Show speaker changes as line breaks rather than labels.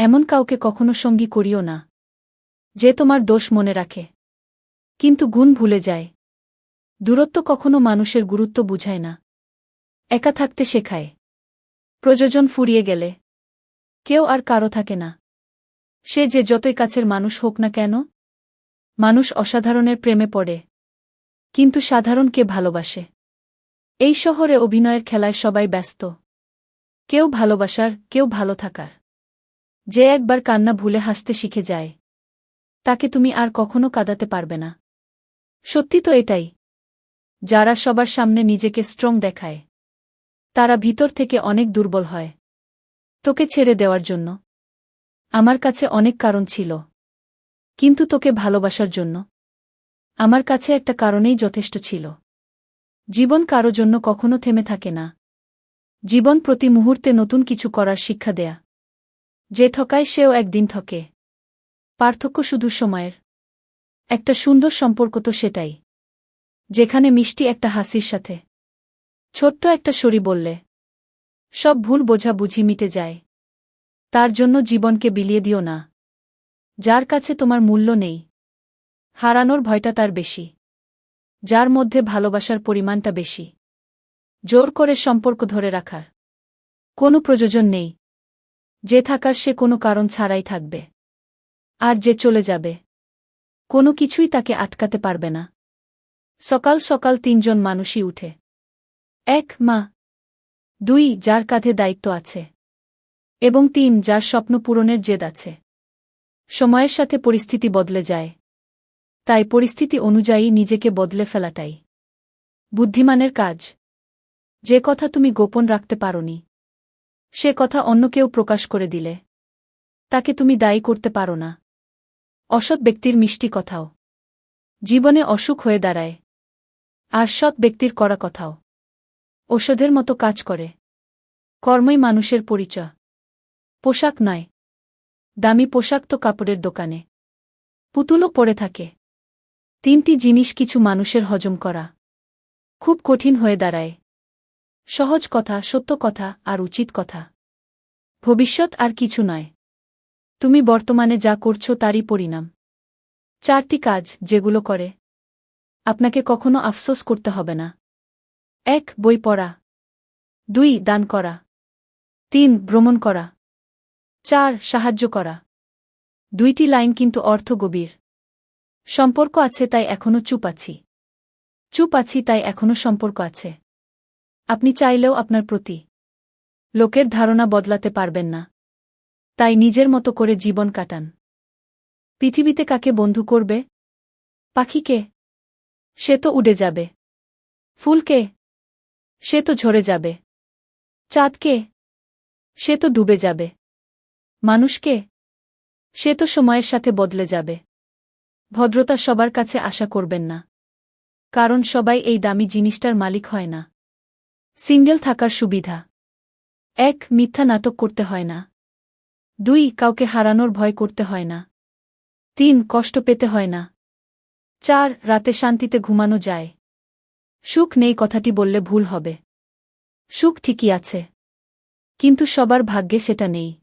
এমন কাউকে কখনো সঙ্গী করিও না, যে তোমার দোষ মনে রাখে। কিন্তু গুণ ভুলে যায়। দূরত্ব কখনো মানুষের গুরুত্ব বুঝায় না। একা থাকতে শেখায়। প্রযোজন ফুরিয়ে গেলে। কেউ আর কারও থাকে না। সে যে যতই কাছের মানুষ হোক না কেন, মানুষ অসাধারণের প্রেমে পড়ে। কিন্তু সাধারণকে ভালোবাসে? এই শহরে অভিনয়ের খেলায় সবাই ব্যস্ত। কেউ ভালোবাসার, কেউ ভালো থাকার। যে একবার কান্না ভুলে হাসতে শিখে যায়। তাকে তুমি আর কখনো কাঁদাতে পারবে না। সত্যি তো এটাই। যারা সবার সামনে নিজেকে স্ট্রং দেখায়, তারা ভিতর থেকে অনেক দুর্বল হয়। তোকে ছেড়ে দেওয়ার জন্য। আমার কাছে অনেক কারণ ছিল। কিন্তু তোকে ভালোবাসার জন্য। আমার কাছে একটা কারণেই যথেষ্ট ছিল। জীবন কারও জন্য কখনো থেমে থাকে না। জীবন প্রতি মুহূর্তে নতুন কিছু করার শিক্ষা দেয়া। যে ঠকায় সেও একদিন ঠকে পার্থক্য শুধু সময়ের। একটা সুন্দর সম্পর্ক তো সেটাই। যেখানে মিষ্টি একটা হাসির সাথে। ছোট্ট একটা সরি বললে। সব ভুল বোঝা বুঝি মিটে যায়। তার জন্য জীবনকে বিলিয়ে দিও না। যার কাছে তোমার মূল্য নেই। হারানোর ভয়টা তার বেশি। যার মধ্যে ভালোবাসার পরিমাণটা বেশি। জোর করে সম্পর্ক ধরে রাখার। কোনো প্রয়োজন নেই। যে থাকার সে কোনো কারণ ছাড়াই থাকবে। আর যে চলে যাবে, কোনো কিছুই তাকে আটকাতে পারবে না। সকাল সকাল তিনজন মানুষই উঠে। এক, মা। দুই, যার কাঁধে দায়িত্ব আছে। এবং তিন, যার স্বপ্ন পূরণের জেদ আছে। সময়ের সাথে পরিস্থিতি বদলে যায়। তাই পরিস্থিতি অনুযায়ী নিজেকে বদলে ফেলাটাই। বুদ্ধিমানের কাজ। যে কথা তুমি গোপন রাখতে পারোনি। সে কথা অন্য কেউ প্রকাশ করে দিলে। তাকে তুমি দায়ী করতে পারো না। অসৎ ব্যক্তির মিষ্টি কথাও। জীবনে অসুখ হয়ে দাঁড়ায়। আর সৎ ব্যক্তির করা কথাও। ওষুধের মতো কাজ করে। কর্মই মানুষের পরিচয়। পোশাক নয়। দামি পোশাক তো কাপড়ের দোকানে। পুতুলও পড়ে থাকে। তিনটি জিনিস কিছু মানুষের হজম করা। খুব কঠিন হয়ে দাঁড়ায়। সহজ কথা, সত্য কথা আর উচিত কথা। ভবিষ্যৎ আর কিছু নয়। তুমি বর্তমানে যা করছ তারই পরিণাম। চারটি কাজ যেগুলো করে। আপনাকে কখনো আফসোস করতে হবে না। এক, বই পড়া। দুই, দান করা। তিন, ভ্রমণ করা। চার, সাহায্য করা। দুইটি লাইন কিন্তু অর্থ গভীর। সম্পর্ক আছে তাই এখনও চুপ আছি। চুপ আছি তাই এখনও সম্পর্ক আছে। আপনি চাইলেও আপনার প্রতি লোকের ধারণা বদলাতে পারবেন না। তাই নিজের মতো করে জীবন কাটান। পৃথিবীতে কাকে বন্ধু করবে? পাখিকে? সে তো উড়ে যাবে। ফুলকে? সে তো ঝরে যাবে। চাঁদকে? সে তো ডুবে যাবে। মানুষকে? সে তো সময়ের সাথে বদলে যাবে। ভদ্রতা সবার কাছে আশা করবেন না। কারণ সবাই এই দামি জিনিসটার মালিক হয় না। সিঙ্গেল থাকার সুবিধা। এক, মিথ্যা নাটক করতে হয় না। দুই, কাউকে হারানোর ভয় করতে হয় না। তিন, কষ্ট পেতে হয় না। চার, রাতে শান্তিতে ঘুমানো যায়। সুখ নেই কথাটি বললে ভুল হবে। সুখ ঠিকই আছে। কিন্তু সবার ভাগ্যে সেটা নেই।